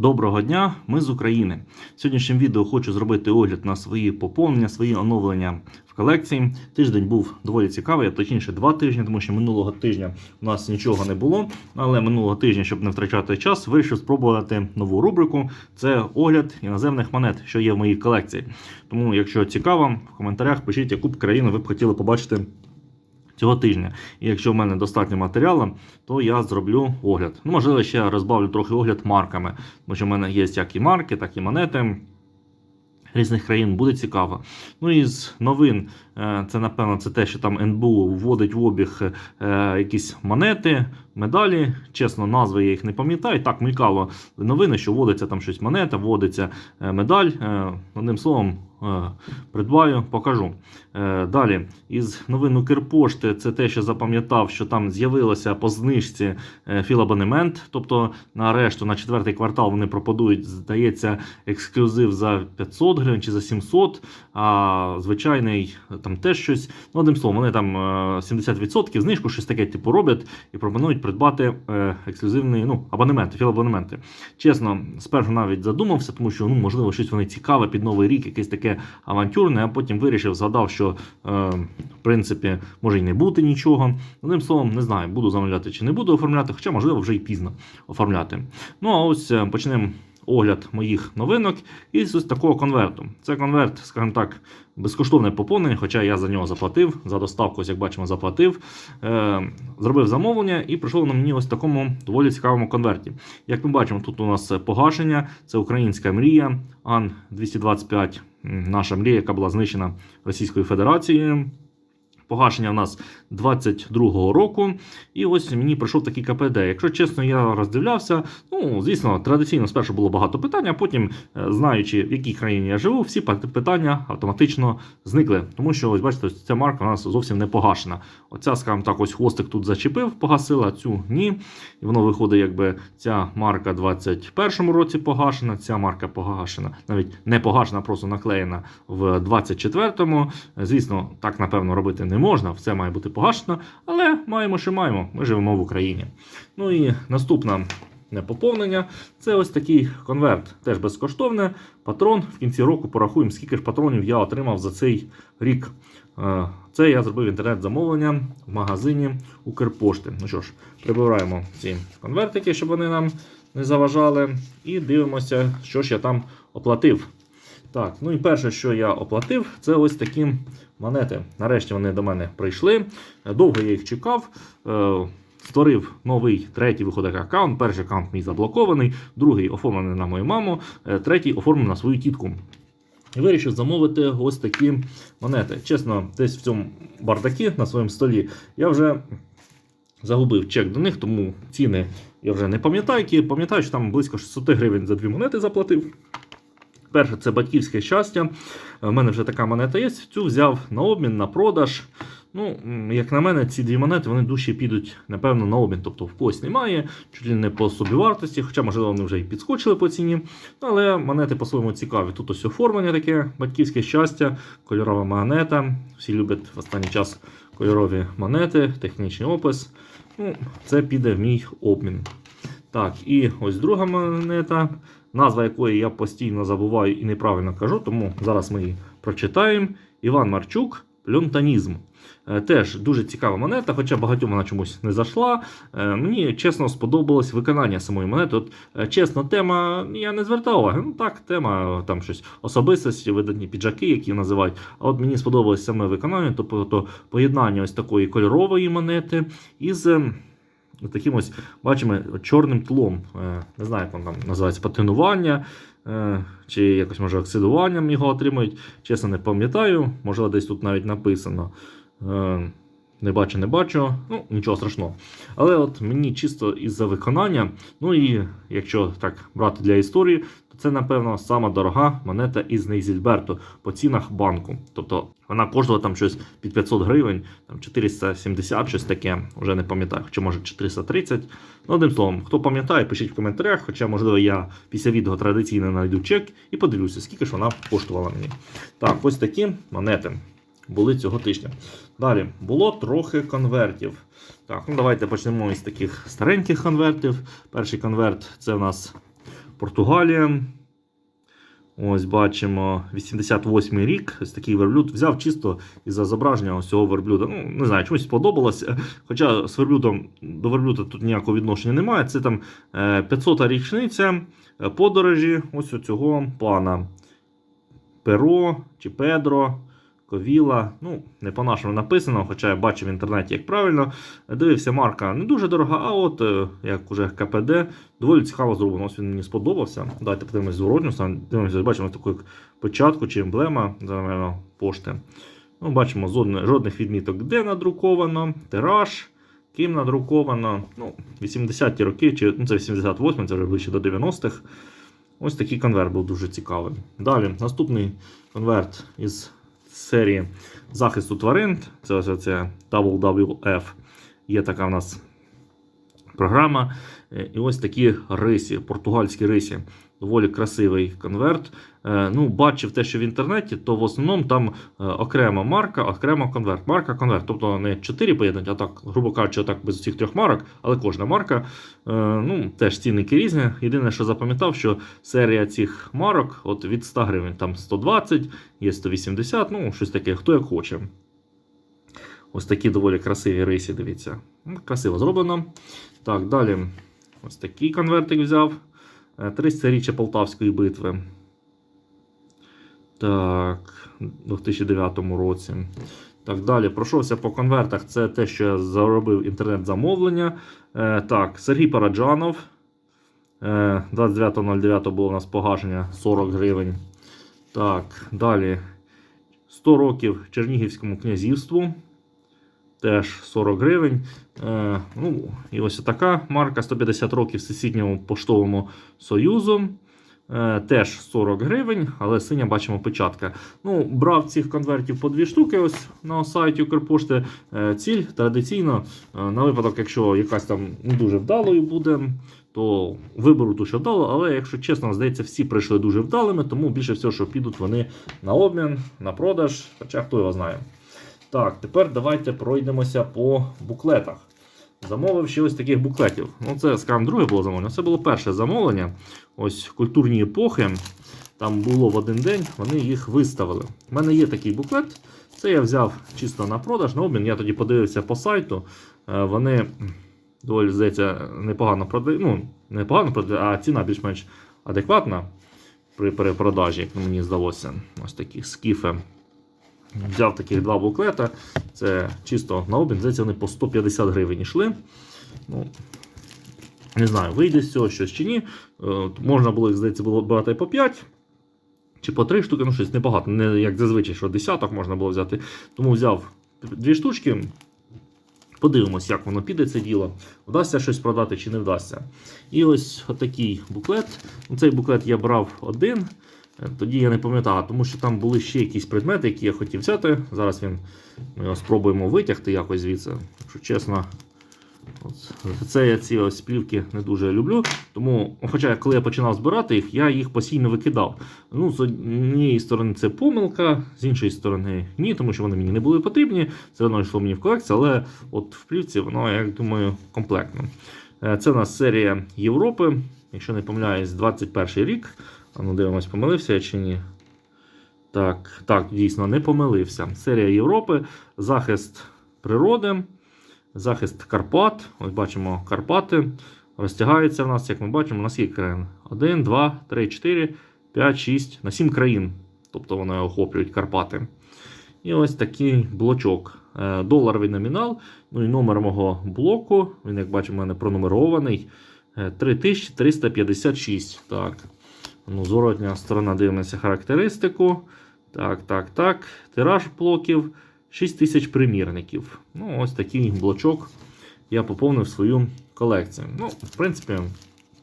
Доброго дня, ми з України. В сьогоднішньому відео хочу зробити огляд на свої поповнення, свої оновлення в колекції. Тиждень був доволі цікавий, а точніше два тижні, тому що минулого тижня у нас нічого не було. Але минулого тижня, щоб не втрачати час, вирішив спробувати нову рубрику. Це огляд іноземних монет, що є в моїй колекції. Тому, якщо цікаво, в коментарях пишіть, яку б країну ви б хотіли побачити цього тижня. І якщо в мене достатньо матеріалу, то я зроблю огляд. Ну, можливо, ще розбавлю трохи огляд марками, тому що в мене є як і марки, так і монети. Різних країн буде цікаво. Ну і з новин, це напевно це те, що там НБУ вводить в обіг е, якісь монети, медалі. Чесно, назви я їх не пам'ятаю. Так, мелькало новини, що вводиться там щось монета, вводиться е, медаль. Е, Одним словом, е, придбаю, покажу. Е, Далі, із новин Укрпошти, це те, що запам'ятав, що там з'явилося по знижці е, філабонемент. Тобто на решту на четвертий квартал вони пропонують, здається, ексклюзив за 500 гривень чи за 700, а звичайний там теж щось. Ну, одним словом, вони там е, 70% знижку, щось таке типу роблять і пропонують придбати е, ексклюзивні ну, абонементи, філабонементи. Чесно, спершу навіть задумався, тому що ну, можливо щось вони цікаве під новий рік, якесь таке авантюрне, а потім вирішив, згадав, що е, в принципі може й не бути нічого. Одним словом, не знаю, буду замовляти чи не буду оформляти, хоча, можливо, вже і пізно оформляти. Ну а ось е, почнемо огляд моїх новинок із ось такого конверту. Це конверт, скажімо так, безкоштовне поповнення, хоча я за нього заплатив, за доставку, як бачимо, заплатив. Е, зробив замовлення і прийшло на мені ось в такому доволі цікавому конверті. Як ми бачимо, тут у нас погашення, це українська мрія, Ан 225, наша мрія, яка була знищена Російською Федерацією. Погашення у нас 22-го року. І ось мені прийшов такий КПД. Якщо чесно, я роздивлявся. Ну, звісно, традиційно спершу було багато питань, а потім, е, знаючи, в якій країні я живу, всі питання автоматично зникли. Тому що, ось бачите, ця марка у нас зовсім не погашена. Оця, скажімо так, ось хвостик тут зачепив, погасила, цю ні. І воно виходить, якби ця марка 21-му році погашена, ця марка погашена, навіть не погашена, просто наклеєна в 24-му. Звісно, так напевно робити не можна, все має бути погашено, але маємо, що маємо. Ми живемо в Україні. Ну і наступна не поповнення. Це ось такий конверт, теж безкоштовне. Патрон. В кінці року порахуємо, скільки ж патронів я отримав за цей рік. Е, Це я зробив інтернет-замовлення в магазині Укрпошти. Ну що ж, прибираємо ці конвертики, щоб вони нам не заважали. І дивимося, що ж я там оплатив. Так, ну і перше, що я оплатив, це ось такі монети. Нарешті вони до мене прийшли. Довго я їх чекав. Е, Створив новий третій виходить аккаунт. Перший аккаунт мій заблокований, другий оформлений на мою маму, е, третій оформлений на свою тітку. І вирішив замовити ось такі монети. Чесно, десь в цьому бардакі на своєму столі я вже загубив чек до них, тому ціни я вже не пам'ятаю. Пам'ятаю, що там близько 600 гривень за дві монети заплатив. Перше, це батьківське щастя. У мене вже така монета є. Цю взяв на обмін, на продаж. Ну, як на мене, ці дві монети вони душі підуть, напевно, на обмін. Тобто в когось немає, чуть ли не по собівартості, хоча, можливо, вони вже і підскочили по ціні. Ну, Але монети по-своєму цікаві. Тут ось оформлення таке, батьківське щастя, кольорова монета. Всі люблять в останній час кольорові монети, технічний опис. Ну, Це піде в мій обмін. Так, і ось друга монета, назва якої я постійно забуваю і неправильно кажу, тому зараз ми її прочитаємо. Іван Марчук, плюнтанізм. Е, Теж дуже цікава монета, хоча багатьом вона чомусь не зайшла. Е, Мені чесно сподобалось виконання самої монети. От, е, чесно, тема я не звертав уваги. Ну так, тема там щось особистості, видатні піджаки, які називають. А от мені сподобалось саме виконання, тобто поєднання ось такої кольорової монети із. Ем, Таким ось бачимо чорним тлом. Е, Не знаю, як воно там називається патинування, е, чи якось може оксидуванням його отримують. Чесно, не пам'ятаю. Можливо, десь тут навіть написано. Не бачу, не бачу. Ну, нічого страшного. Але от мені чисто із-за виконання. Ну і якщо так брати для історії, то це, напевно, сама дорога монета із Нейзільберту по цінах банку. Тобто вона коштувала там щось під 500 гривень, там 470, щось таке, вже не пам'ятаю, чи може 430. Ну, одним словом, хто пам'ятає, пишіть в коментарях, хоча, можливо, я після відео традиційно знайду чек і подивлюся, скільки ж вона коштувала мені. Так, ось такі монети були цього тижня. Далі було трохи конвертів. Так, ну давайте почнемо із таких стареньких конвертів. Перший конверт це у нас Португалія. Ось бачимо 88-й рік. Ось такий верблюд. Взяв чисто із-за зображення ось цього верблюда. Ну, не знаю, чомусь сподобалося. Хоча з верблюдом до верблюда тут ніякого відношення немає. Це там е, 500 річниця е, подорожі ось цього пана. Перо чи Педро. Ковіла, ну, не по-нашому написано, хоча я бачив в інтернеті, як правильно. Дивився, марка не дуже дорога, а от е, як уже КПД, доволі цікаво зроблено. Ось він мені сподобався. Давайте подивимось зворотню. Дивимося, бачимо таку як початку чи емблема напевно, пошти. Ну, Бачимо жодних відміток, де надруковано, тираж, ким надруковано. Ну, 80-ті роки, чи ну, це 88 це вже ближче до 90-х. Ось такий конверт був дуже цікавий. Далі, наступний конверт із серії захисту тварин. Це ось це WWF. Є така в нас програма. Е, І ось такі рисі, португальські рисі. Доволі красивий конверт. Е, Ну, бачив те, що в інтернеті, то в основному там е, окрема марка, окремо конверт. Марка, конверт. Тобто не 4 поєднання, а так, грубо кажучи, так без цих трьох марок, але кожна марка. Е, Ну, теж цінники різні. Єдине, що запам'ятав, що серія цих марок от від 100 гривень, там 120, є 180, ну, щось таке, хто як хоче. Ось такі доволі красиві рисі, дивіться. Красиво зроблено. Так, далі. Ось такий конвертик взяв. Е, 300-річчя Полтавської битви. Так, у 2009 році. Так, далі пройшовся по конвертах. Це те, що я заробив інтернет-замовлення. Е, так, Сергій Параджанов. Е, 29.09 було у нас погашення 40 гривень. Так, далі. 100 років Чернігівському князівству. Теж 40 гривень. Е, ну, і ось така марка 150 років Всесвітньому поштовому союзу. Е, теж 40 гривень, але синя бачимо печатка. Ну, брав цих конвертів по дві штуки ось на сайті Укрпошти. Е, ціль традиційно, е, на випадок, якщо якась там не дуже вдалою буде, то виберу ту, що вдало. Але якщо чесно, здається, всі прийшли дуже вдалими, тому більше всього, що підуть вони на обмін, на продаж, хоча хто його знає. Так, тепер давайте пройдемося по буклетах. Замовив ще ось таких буклетів. Ну, це, скажімо, друге було замовлення. Це було перше замовлення. Ось культурні епохи. Там було в один день, вони їх виставили. У мене є такий буклет. Це я взяв чисто на продаж, на обмін. Я тоді подивився по сайту. Е, Вони доволі, здається, непогано продають. Ну, не погано продають, а ціна більш-менш адекватна при перепродажі, як мені здалося. Ось такі скіфи. Взяв таких два буклета. Це чисто на обмін. Здається, вони по 150 гривень йшли. Ну, не знаю, вийде з цього щось чи ні. Е, Можна було їх, здається, було брати по 5 чи по 3 штуки, ну щось небагато. Не як зазвичай, що десяток можна було взяти. Тому взяв дві штучки. Подивимось, як воно піде це діло. Вдасться щось продати чи не вдасться. І ось отакий буклет. Ну, Цей буклет я брав один. Тоді я не пам'ятав, тому що там були ще якісь предмети, які я хотів взяти. Зараз він, ми його спробуємо витягти якось звідси. Якщо чесно, от, це я ці ось плівки не дуже люблю. Тому, хоча коли я починав збирати їх, я їх постійно викидав. Ну, з однієї сторони це помилка, з іншої сторони ні, тому що вони мені не були потрібні. Це одно йшло мені в колекцію, але от в плівці воно, я думаю, комплектно. Е, Це у нас серія Європи. Якщо не помиляюсь, 21 рік. Ну дивимось, помилився я чи ні. Так, так, дійсно, не помилився. Серія Європи, захист природи, захист Карпат. Ось бачимо Карпати. Розтягається в нас, як ми бачимо, на скільки країн? 1, 2, 3, 4, 5, 6, на 7 країн. Тобто вони охоплюють Карпати. І ось такий блочок. Е, Доларовий номінал. Ну і номер мого блоку. Він, як бачимо, у мене пронумерований. Е, 3356. Так. Ну, Зворотня сторона дивимося характеристику. Так, так, так. Тираж блоків 6000 примірників. Ну, ось такий блочок я поповнив свою колекцію. Ну, в принципі,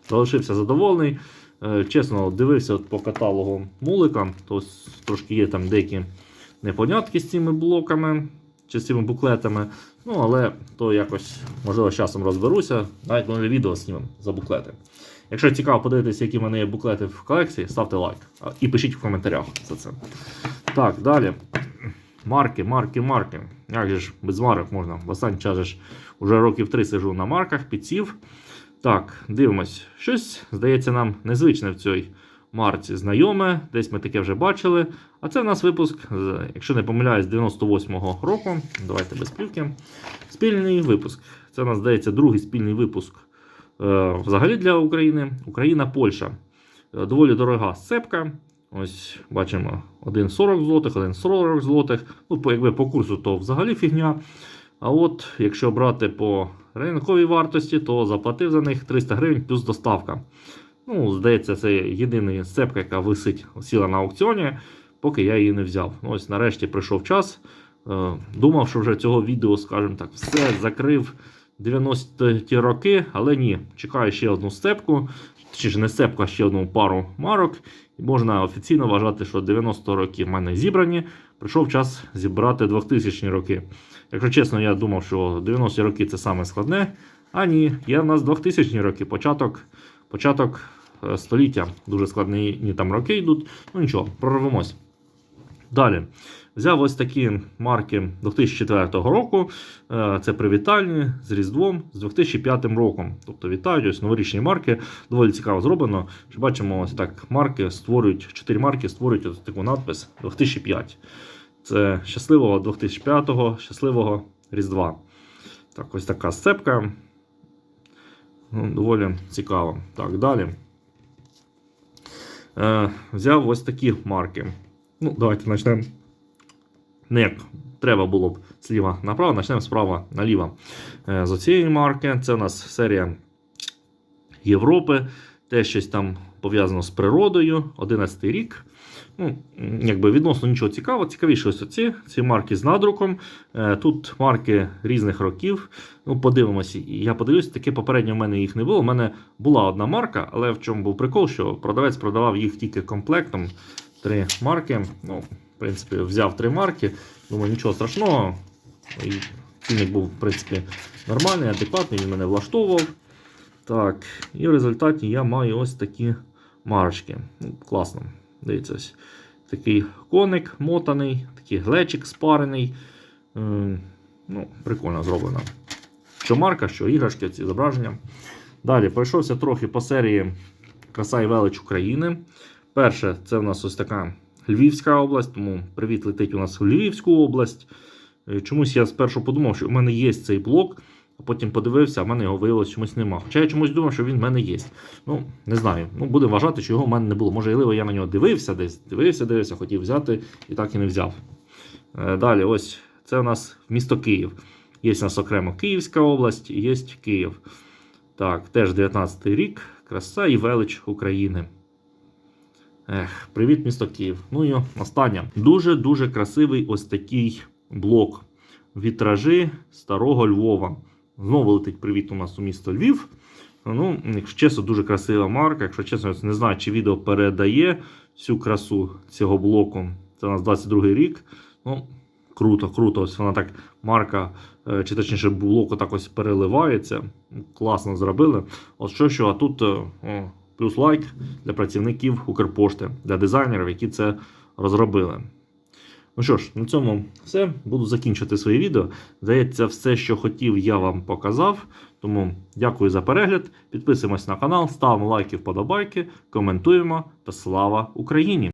залишився задоволений. Е, Чесно, дивився по каталогу мулика, то ось трошки є там деякі непонятки з цими блоками чи з цими буклетами. Ну, але то якось, можливо, з часом розберуся. Навіть може відео знімемо за буклети. Якщо цікаво подивитися, які в мене є буклети в колекції, ставте лайк. І пишіть в коментарях за це. Так, далі. Марки, марки, марки. Як же ж без марок можна? В останній час ж уже років три сижу на марках, підсів. Так, дивимось. Щось здається нам незвичне в цій марці знайоме. Десь ми таке вже бачили. А це в нас випуск, якщо не помиляюсь, 98-го року. Давайте без плівки. Спільний випуск. Це у нас здається другий спільний випуск взагалі для України. Україна-Польща. Е, доволі дорога сцепка. Ось бачимо 1,40 злотих, 1,40 злотих. Ну, якби по курсу, то взагалі фігня. А от якщо брати по ринковій вартості, то заплатив за них 300 гривень плюс доставка. Ну, здається, це єдина сцепка, яка висить, сіла на аукціоні, поки я її не взяв. Ну, Ось нарешті прийшов час. Е, Думав, що вже цього відео, скажімо так, все закрив 90-ті роки, але ні, чекаю ще одну сцепку, чи ж не сцепку, а ще одну пару марок. І можна офіційно вважати, що 90 роки в мене зібрані. Прийшов час зібрати 2000 роки. Якщо чесно, я думав, що 90-ті роки це саме складне. А ні, є в нас 2000 роки, початок, початок е, століття. Дуже складні там роки йдуть. Ну нічого, прорвемось. Далі. Взяв ось такі марки 2004 року. Е, Це привітальні з Різдвом з 2005 роком. Тобто вітають ось новорічні марки. Доволі цікаво зроблено. Що бачимо, ось так марки створюють, 4 марки створюють ось таку надпис 2005. Це щасливого 2005-го, щасливого Різдва. Так, ось така сцепка. Ну, доволі цікаво. Так, далі. Е, взяв ось такі марки. Ну, давайте почнемо. Не як треба було б зліва направо, почнемо справа наліво. Е, з цієї марки. Це у нас серія Європи. Те щось там пов'язано з природою. 11 рік. Ну, якби відносно нічого цікавого. Цікавіше ось оці, ці марки з надруком. Е, Тут марки різних років. Ну, подивимося. Я подивлюсь, таке попередньо в мене їх не було. У мене була одна марка, але в чому був прикол, що продавець продавав їх тільки комплектом. Три марки. Ну, в принципі, взяв три марки. Думаю, нічого страшного. І цінник був, в принципі, нормальний, адекватний, він мене влаштовував. Так, і в результаті я маю ось такі марочки. Ну, класно. Дивіться, ось такий коник мотаний, такий глечик спарений. Ем, ну, прикольно зроблено. Що марка, що іграшки, ці зображення. Далі пройшовся трохи по серії Краса і велич України. Перше, це в нас ось така Львівська область, тому привіт летить у нас в Львівську область. Е, Чомусь я спершу подумав, що в мене є цей блок, а потім подивився, а в мене його виявилось чомусь нема. Хоча я чомусь думав, що він в мене є. Ну, не знаю. Ну, будемо вважати, що його в мене не було. Можливо, я на нього дивився десь, дивився, дивився, хотів взяти і так і не взяв. Е, Далі, ось це у нас місто Київ. Є у нас окремо Київська область, є Київ. Так, теж 19-й рік. Краса і велич України. Ех, привіт, місто Київ. Ну і останнє. Дуже-дуже красивий ось такий блок. Вітражі старого Львова. Знову летить привіт у нас у місто Львів. Ну, якщо чесно, дуже красива марка. Якщо чесно, не знаю, чи відео передає всю красу цього блоку. Це у нас 22 рік. Ну, круто, круто. Ось вона так марка, е, чи точніше блок так ось переливається. Класно зробили. От що, що, а тут е, о, плюс лайк для працівників Укрпошти, для дизайнерів, які це розробили. Ну що ж, на цьому все. Буду закінчувати своє відео. Здається, все, що хотів, я вам показав. Тому дякую за перегляд. Підписуємось на канал, ставимо лайки, вподобайки, коментуємо та слава Україні!